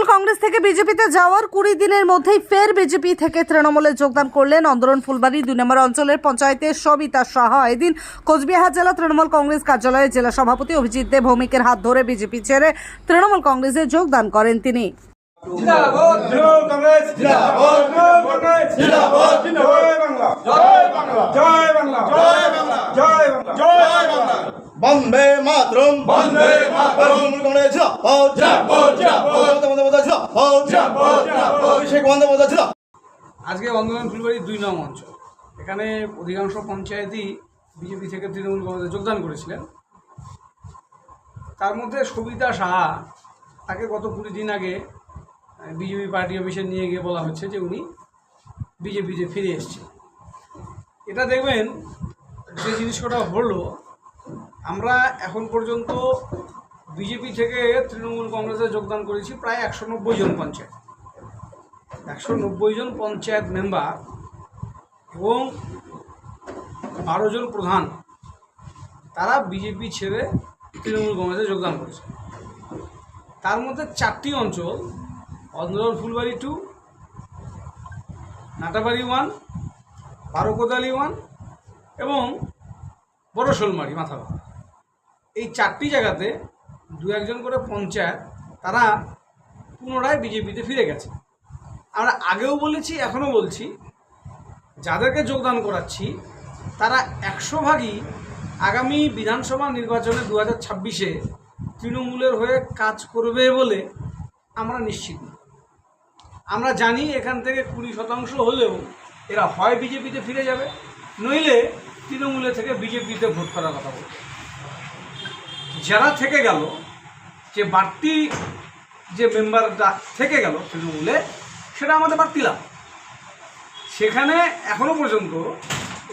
তৃণমূল কংগ্রেস থেকে বিজেপিতে যাওয়ার কুড়ি দিনের মধ্যেই ফের বিজেপি থেকে তৃণমূলে যোগদান করলেন অন্দরন ফুলবাড়ি, দুই নম্বর অঞ্চলের পঞ্চায়েতের সবিতা সাহা। এদিন কোচবিহার জেলা তৃণমূল কংগ্রেস কার্যালয়ে জেলা সভাপতি অভিজিৎ দেব ভৌমিকের হাত ধরে বিজেপি ছেড়ে তৃণমূল কংগ্রেসে যোগদান করেন তিনি জিন্দাবাদ তৃণমূল কংগ্রেস জিন্দাবাদ তৃণমূল কংগ্রেস জিন্দাবাদ জয় বাংলা জয় বাংলা জয় বাংলা জয় বাংলা জয় বাংলা জয় বাংলা বন্দে মাতরম। বন্দে মাতরম। কংগ্রেস জিন্দাবাদ জিন্দাবাদ, জিন্দাবাদ। মমতা বন্দ্যোপাধ্যায় জিন্দাবাদ জিন্দাবাদ, জিন্দাবাদ। অভিষেক বন্দ্যোপাধ্যায় জিন্দাবাদ আজকে বন্ধন ফুলবাড়ি দুই নং অঞ্চল। এখানে অধিকাংশ পঞ্চায়েতই বিজেপি থেকে তৃণমূল কংগ্রেসে যোগদান করেছিলেন। তার মধ্যে সবিতা সাহা তাকে গত কুড়ি দিন আগে বিজেপি পার্টি অফিসে নিয়ে গিয়ে বলা হচ্ছে যে উনি বিজেপিতে ফিরে এসছে এটা দেখবেন যে জিনিসটা হলো আমরা এখন পর্যন্ত বিজেপি থেকে তৃণমূল কংগ্রেসে যোগদান করেছি প্রায় একশো নব্বই জন পঞ্চায়েত। একশো নব্বই জন পঞ্চায়েত মেম্বার এবং বারো জন প্রধান, তারা বিজেপি ছেড়ে তৃণমূল কংগ্রেসে যোগদান করেছে। তার মধ্যে চারটি অঞ্চল, Andaran Phulbari two Natabari one Barokodali one এবং বড় শোলমারি মাথাভাঙা এই চারটি জায়গাতে দু একজন করে পঞ্চায়েত, তারা পুনরায় বিজেপিতে ফিরে গেছে। আমরা আগেও বলেছি, এখনও বলছি, যাদেরকে যোগদান করাচ্ছি, তারা একশো ভাগই আগামী বিধানসভা নির্বাচনে দু হাজার ছাব্বিশে তৃণমূলের হয়ে কাজ করবে বলে আমরা নিশ্চিত আমরা জানি এখান থেকে কুড়ি শতাংশ হলেও এরা হয় বিজেপিতে ফিরে যাবে, নইলে তৃণমূলে থেকে বিজেপিতে ভোট করার কথা বলবে যারা থেকে গেল, যে বাড়তি যে মেম্বারটা থেকে গেল তৃণমূলে, সেটা আমাদের বাড়তি লাভ। সেখানে এখনও পর্যন্ত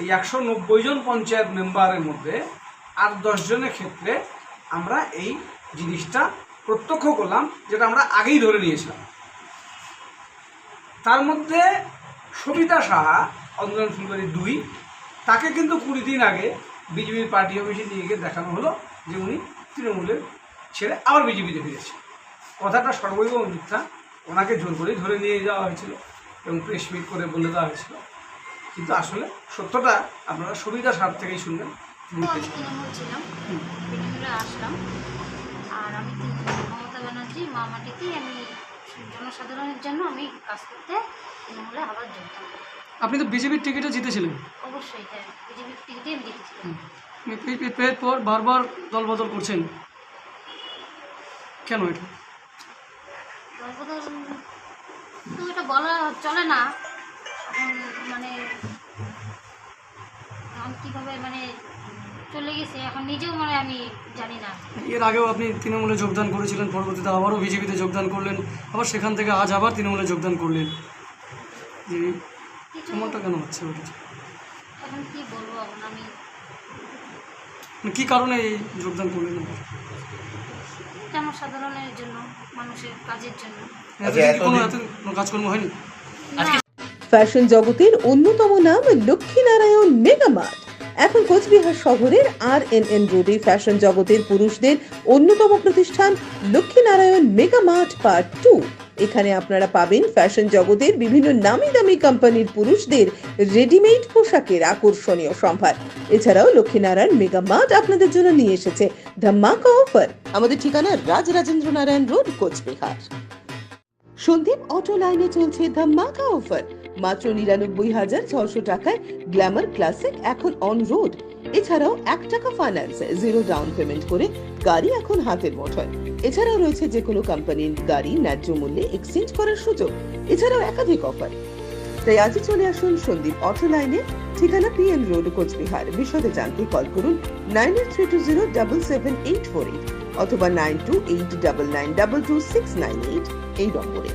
এই একশো নব্বই জন পঞ্চায়েত মেম্বারের মধ্যে আর জনের ক্ষেত্রে আমরা এই জিনিসটা প্রত্যক্ষ করলাম, যেটা আমরা আগেই ধরে নিয়েছিলাম। তার মধ্যে সবিতা সাহা অন্দরন ফুলবাড়ি দুই, তাকে কিন্তু কুড়ি দিন আগে বিজেপির পার্টি অফিসে নিয়ে গিয়ে দেখানো হলো যে উনি তৃণমূলের ছেড়ে আবার বিজেপিতে ফিরেছে কথাটা সর্বৈব মিথ্যা। ওনাকে জোর করেই ধরে নিয়ে যাওয়া হয়েছিল এবং প্রেস মিট করে বলে দেওয়া হয়েছিল। কিন্তু আসলে সত্যটা আপনারা সুবিধা স্বার্থ থেকেই শুনবেন। আসলাম। আর আমি মমতা ব্যানার্জি মা আমি জনসাধারণের জন্য আমি কাজ করতে তৃণমূলে আবার যোগদান আপনি তো বিজেপির টিকিটে জিতেছিলেন। অবশ্যই হ্যাঁ জিতেছিলাম বারবার দল বদল করছেন। কেন এটা? তো এটা বলা চলে না। এখন মানে এখন কীভাবে মানে চলে গেছে এখন নিজেও মানে আমি জানি না। এর আগেও আপনি তৃণমূলে যোগদান করেছিলেন পরবর্তীতে আবারও বিজেপিতে যোগদান করলেন আবার সেখান থেকে আজ আবার তৃণমূলে যোগদান করলেন। যে এমনটা কেন হচ্ছে ওটা? এখন কি বলব এখন আমি? মানে কী কারণে এই যোগদান করলেন জনসাধারণের জন্য মানুষের কাজের জন্য। কোনো কাজকর্ম হয়নি? ফ্যাশন জগতের অন্যতম নাম লক্ষ্মীনারায়ণ মেগামার্ট। এখন কোচবিহার শহরের আর এন এন রোডে ফ্যাশন জগতের পুরুষদের অন্যতম প্রতিষ্ঠান লক্ষ্মীনারায়ণ মেগামার্ট পার্ট টু। এখানে আপনারা পাবেন ফ্যাশন জগতের বিভিন্ন নামি দামি কোম্পানির পুরুষদের রেডিমেড পোশাকের আকর্ষণীয় সম্ভার। এছাড়াও লক্ষ্মীনারায়ণ মেগামার্ট আপনাদের জন্য নিয়ে এসেছে ধামাকা অফার আমাদের ঠিকানা রাজরাজেন্দ্র নারায়ণ রোড কোচবিহার সন্দীপ অটো লাইনে চলছে ধামাকা অফার মাত্র নিরানব্বই হাজার ছশো টাকায় গ্ল্যামার ক্লাসিক এখন অন রোড এছাড়াও এক টাকা ফাইন্যান্স জিরো ডাউন পেমেন্ট করে গাড়ি এখন হাতের মুঠোয়। এছাড়াও রয়েছে যে কোনো কোম্পানির গাড়ি ন্যায্য মূল্যে এক্সচেঞ্জ করার সুযোগ, এছাড়াও একাধিক অফার তাই আজই চলে আসুন সন্দীপ অটো লাইনে ঠিকানা পিএন রোড কোচবিহার। বিশদে জানতে কল করুন nine eight three two zero double seven eight four eight অথবা nine two eight double nine double two six nine eight এই নম্বরে।